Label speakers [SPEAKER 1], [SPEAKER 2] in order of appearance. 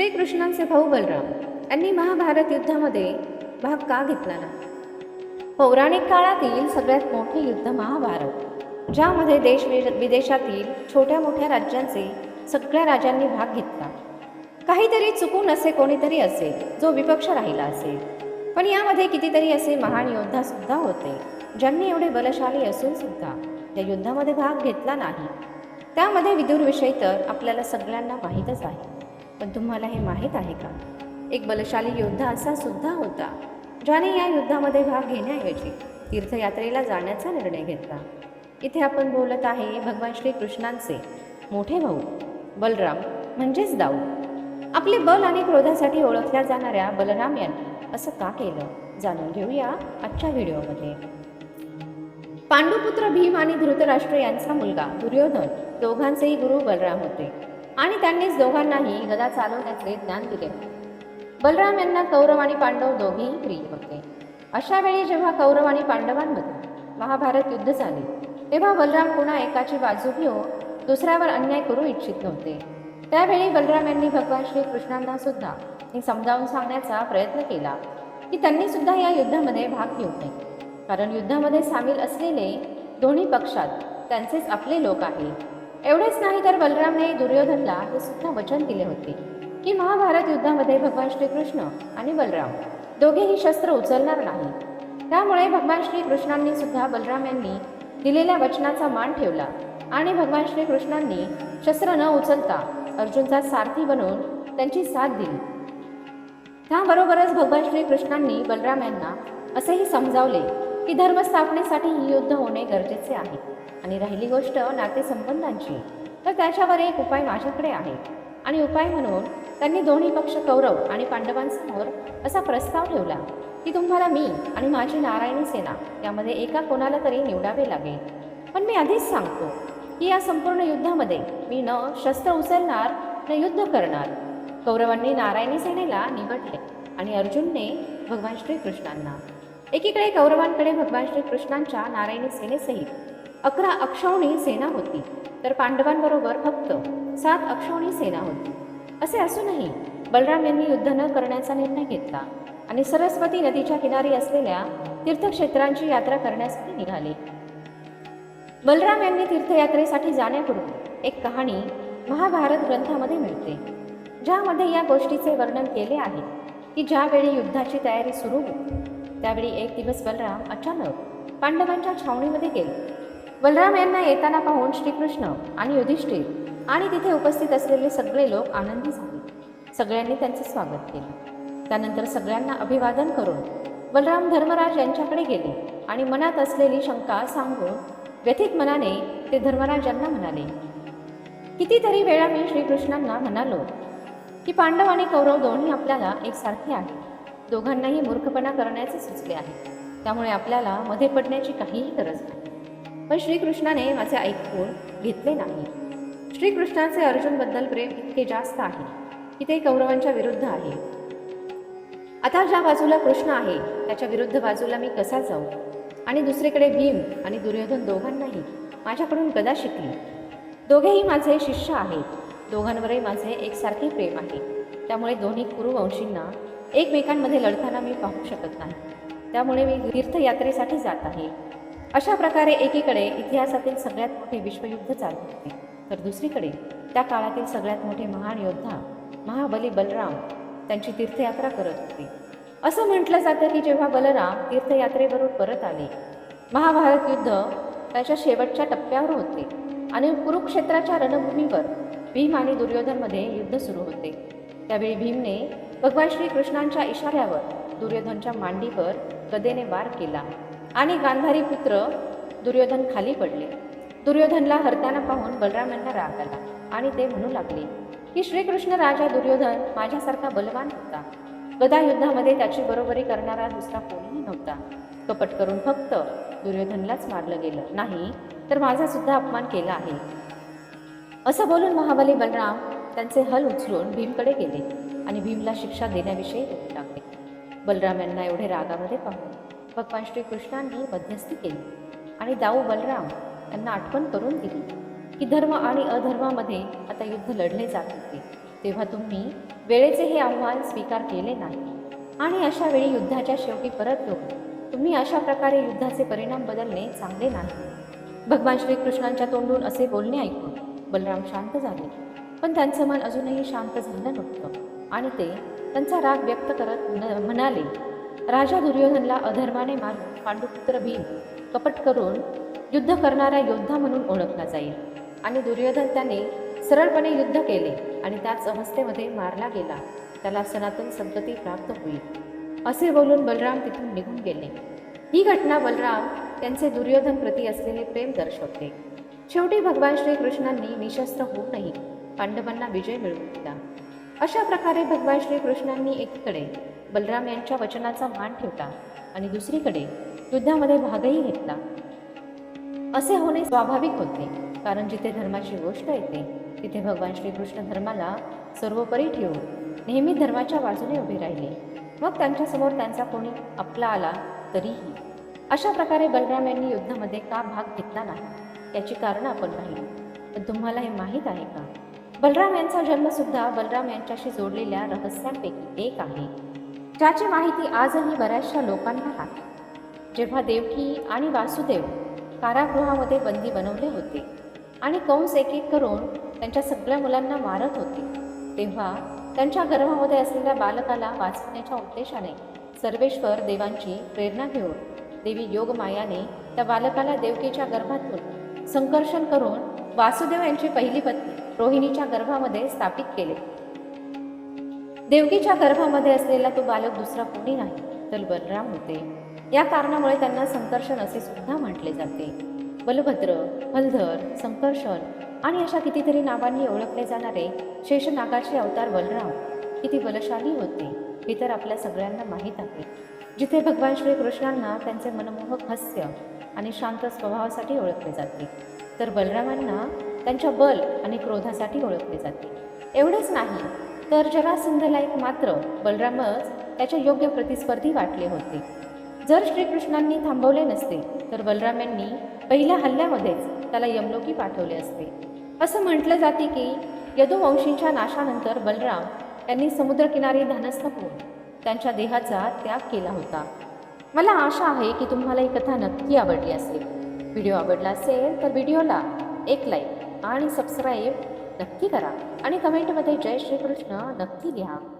[SPEAKER 1] श्रीकृष्णांचे भाऊ बलराम यांनी महाभारत युद्धामध्ये भाग का घेतला नाही? पौराणिक काळातील सगळ्यात मोठे युद्ध महाभारत ज्यामध्ये देश वि- विदेशातील छोट्या मोठ्या राज्यांचे सगळ्या राजांनी भाग घेतला. काहीतरी चुकून असे कोणीतरी असेल जो विपक्ष राहिला असेल. पण यामध्ये कितीतरी असे महान योद्धा सुद्धा होते ज्यांनी एवढे बलशाली असून सुद्धा त्या युद्धामध्ये भाग घेतला नाही. त्यामध्ये विदुरविषयी तर आपल्याला सगळ्यांना माहीतच आहे. पण तुम्हाला हे माहीत आहे का? एक बलशाली योद्धा असा सुद्धा होता ज्याने या युद्धामध्ये भाग घेण्याऐवजी तीर्थयात्रेला जाण्याचा निर्णय घेतला. इथे आपण बोलत आहे भगवान श्रीकृष्णांचे मोठे भाऊ बलराम म्हणजेच दाऊ. आपले बल आणि क्रोधासाठी ओळखल्या जाणाऱ्या बलराम यांनी असं का केलं? जाणून घेऊया आजच्या व्हिडिओमध्ये. पांडुपुत्र भीम आणि धृतराष्ट्र यांचा मुलगा दुर्योधन दोघांचेही गुरु बलराम होते. आणि त्यांनीच दोघांनाही गदा चालवण्याचे ज्ञान दिले. बलराम यांना कौरव आणि पांडव दोघेही प्रिय होते. अशा वेळी जेव्हा कौरव आणि पांडवांमध्ये महाभारत युद्ध झाले तेव्हा बलराम पुन्हा एकाची बाजू घेऊन दुसऱ्यावर अन्याय करू इच्छित नव्हते. त्यावेळी बलराम यांनी भगवान श्रीकृष्णांना सुद्धा हे समजावून सांगण्याचा प्रयत्न केला की त्यांनी सुद्धा या युद्धामध्ये भाग घेऊ नये. कारण युद्धामध्ये सामील असलेले दोन्ही पक्षात त्यांचेच आपले लोक आहेत. एवढेच नाही तर बलरामने दुर्योधनला हे सुद्धा वचन दिले होते की महाभारत युद्धामध्ये भगवान श्रीकृष्ण आणि बलराम दोघेही शस्त्र उचलणार नाही. त्यामुळे भगवान श्रीकृष्णांनी सुद्धा बलराम यांनी दिलेल्या वचनाचा मान ठेवला आणि भगवान श्रीकृष्णांनी शस्त्र न उचलता अर्जुनचा सारथी बनवून त्यांची साथ दिली. त्याबरोबरच भगवान श्रीकृष्णांनी बलराम यांना असेही समजावले की धर्मस्थापनेसाठी ही युद्ध होणे गरजेचे आहे. आणि राहिली गोष्ट नातेसंबंधांची तर त्याच्यावर एक उपाय माझ्याकडे आहे. आणि उपाय म्हणून त्यांनी दोन्ही पक्ष कौरव आणि पांडवांसमोर असा प्रस्ताव ठेवला की तुम्हाला मी आणि माझी नारायणी सेना यामध्ये एका कोणाला तरी निवडावे लागेल. पण मी आधीच सांगतो की या संपूर्ण युद्धामध्ये मी न शस्त्र उचलणार न युद्ध करणार. कौरवांनी नारायणी सेनेला निवडले आणि अर्जुनने भगवान श्रीकृष्णांना. एकीकडे कौरवांकडे भगवान श्रीकृष्णांच्या नारायणी सेनेसहित अकरा अक्षौणी सेना होती. तर पांडवांबरोबर फक्त सात अक्षौणी सेना होती. असे असूनही बलराम यांनी युद्ध न करण्याचा निर्णय घेतला आणि सरस्वती नदीच्या किनारी असलेल्या तीर्थक्षेत्रांची यात्रा करण्यासाठी निघाले. बलराम यांनी तीर्थयात्रेसाठी जाण्यापूर्वी एक कहाणी महाभारत ग्रंथामध्ये मिळते ज्यामध्ये या गोष्टीचे वर्णन केले आहे की ज्यावेळी युद्धाची तयारी सुरू होती त्यावेळी एक दिवस बलराम अचानक पांडवांच्या छावणीमध्ये गेले. बलराम यांना येताना पाहून श्रीकृष्ण आणि युधिष्ठिर आणि तिथे उपस्थित असलेले सगळे लोक आनंदी झाले. सगळ्यांनी त्यांचे स्वागत केले. त्यानंतर सगळ्यांना अभिवादन करून बलराम धर्मराज यांच्याकडे गेले आणि मनात असलेली शंका सांगून व्यथित मनाने ते धर्मराजांना म्हणाले कितीतरी वेळा मी श्रीकृष्णांना म्हणालो की पांडव आणि कौरव दोन्ही आपल्याला एकसारखे आहेत. दोघांनाही मूर्खपणा करण्याचे सुचले आहे. त्यामुळे आपल्याला मध्ये पडण्याची काहीही गरज नाही. पण श्रीकृष्णाने माझे ऐकून घेतले नाही. श्रीकृष्णाचे अर्जुनबद्दल प्रेम इतके जास्त आहे. की ते कौरवांच्या विरुद्ध आहे. आता ज्या बाजूला कृष्ण आहे त्याच्या विरुद्ध बाजूला मी कसा जाऊ? आणि दुसरीकडे भीम आणि दुर्योधन दोघांनाही माझ्याकडून गदा शिकली दोघेही माझे शिष्य आहेत. दोघांवरही माझे एकसारखे प्रेम आहे. त्यामुळे दोन्ही कुरुवंशींना एकमेकांमध्ये लढताना मी पाहू शकत नाही. त्यामुळे मी तीर्थयात्रेसाठी जात आहे. अशा प्रकारे एकीकडे इतिहासातील सगळ्यात मोठे विश्वयुद्ध चालू होते. तर दुसरीकडे त्या काळातील सगळ्यात मोठे महान योद्धा महाबली बलराम त्यांची तीर्थयात्रा करत होते. असं म्हटलं जातं की जेव्हा बलराम तीर्थयात्रेवरून परत आले महाभारत युद्ध त्याच्या शेवटच्या टप्प्यावर होते आणि कुरुक्षेत्राच्या रणभूमीवर भीम आणि दुर्योधनमध्ये युद्ध सुरू होते. त्यावेळी भीमने भगवान श्रीकृष्णांच्या इशाऱ्यावर दुर्योधनच्या मांडीवर गदेने वार केला. आणि गांधारी पुत्र दुर्योधन खाली पडले. दुर्योधनला हरताना पाहून बलराम यांना राग आला आणि ते म्हणू लागले की श्रीकृष्ण राजा दुर्योधन माझ्यासारखा बलवान होता. गदा युद्धामध्ये त्याची बरोबरी करणारा दुसरा कोणीही नव्हता. कपट करून फक्त दुर्योधनलाच मारलं गेलं. नाही तर माझा सुद्धा अपमान केला आहे. असं बोलून महाबली बलराम त्यांचे हल उचलून भीमकडे गेले आणि भीमला शिक्षा देण्याविषयी लागले. बलराम यांना एवढे रागामध्ये पाहून भगवान श्रीकृष्णांनी मध्यस्थी केली. आणि दाऊ बलराम यांना आठवण करून दिली की धर्म आणि अधर्मामध्ये आता युद्ध लढले जात होते. तेव्हा तुम्ही वेळेचे हे आव्हान स्वीकार केले नाही. आणि अशा वेळी युद्धाच्या शेवटी परत लोक तुम्ही अशा प्रकारे युद्धाचे परिणाम बदलणे चांगले नाही. भगवान श्रीकृष्णांच्या तोंडून असे बोलणे ऐकून बलराम शांत झाले. पण त्यांचं मन अजूनही शांत झालं नव्हतं. आणि ते त्यांचा राग व्यक्त करत म्हणाले राजा दुर्योधनला अधर्माने मारून पांडुपुत्र भीम कपट करून युद्ध करणारा योद्धा म्हणून ओळखला जाईल. आणि दुर्योधन त्याने सरळपणे युद्ध केले आणि त्याच अवस्थेमध्ये मारला गेला. त्याला सनातन संतती प्राप्त होईल. असे बोलून बलराम तिथून निघून गेले. ही घटना बलराम त्यांचे दुर्योधन प्रती असलेले प्रेम दर्शवते. शेवटी भगवान श्रीकृष्णांनी निशस्त्र होऊनही पांडवांना विजय मिळवून दिला अशा प्रकारे भगवान श्रीकृष्णांनी एकीकडे बलराम यांच्या वचनाचा मान ठेवला आणि दुसरीकडे युद्धामध्ये भागही घेतला. असे होणे स्वाभाविक होते कारण जिथे धर्माची गोष्ट येते तिथे भगवान श्रीकृष्ण धर्माला सर्वोपरी ठेवून नेहमी धर्माच्या बाजूने उभे राहिले. मग त्यांच्यासमोर त्यांचा कोणी आपला आला तरीही. अशा प्रकारे बलराम यांनी युद्धामध्ये का भाग घेतला नाही याची कारणं आपण पाहिली. पण तुम्हाला हे माहीत आहे का? बलराम यांचा जन्मसुद्धा बलराम यांच्याशी जोडलेल्या रहस्यांपैकी एक आहे. ज्याची माहिती आजही बऱ्याचशा लोकांना आहे. जेव्हा देवकी आणि वासुदेव कारागृहामध्ये बंदी बनवले होते आणि कंस एक एक करून त्यांच्या सगळ्या मुलांना मारत होते तेव्हा त्यांच्या गर्भामध्ये असलेल्या बालकाला वाचवण्याच्या उद्देशाने सर्वेश्वर देवांची प्रेरणा घेऊन देवी योगमायाने त्या बालकाला देवकीच्या गर्भातून संकर्षण करून वासुदेव यांची पहिली पत्नी रोहिणीच्या गर्भामध्ये स्थापित केले. देवकीच्या गर्भामध्ये असलेला तो बालक दुसरा कोणी नाही तर बलराम होते. या कारणामुळे त्यांना संकर्षण असे सुद्धा म्हटले जाते. बलभद्र हलधर संकर्षण आणि अशा कितीतरी नावांनी ओळखले जाणारे शेषनागाचे अवतार बलराम किती बलशाली होते हे तर आपल्या सगळ्यांना माहीत आहे. जिथे भगवान श्रीकृष्णांना त्यांचे मनमोहक हास्य आणि शांत स्वभावासाठी ओळखले जाते तर बलरामांना त्यांच्या बल आणि क्रोधासाठी ओळखले जाते. एवढेच नाही तर जरासंधला एक मात्र बलरामच त्याच्या योग्य प्रतिस्पर्धी वाटले होते. जर श्रीकृष्णांनी थांबवले नसते तर बलराम यांनी पहिल्या हल्ल्यामध्येच त्याला यमलोकी पाठवले असते. असं म्हटलं जाते की यदुवंशींच्या नाशानंतर बलराम यांनी समुद्रकिनारी ध्यानस्थ होऊन त्यांच्या देहाचा त्याग केला होता. मला आशा आहे की तुम्हाला ही कथा नक्की आवडली असेल. व्हिडिओ आवडला असेल तर व्हिडिओला एक लाईक आणि सबस्क्राईब नक्की करा. आणि कमेंटमध्ये जय श्रीकृष्ण नक्की लिहा.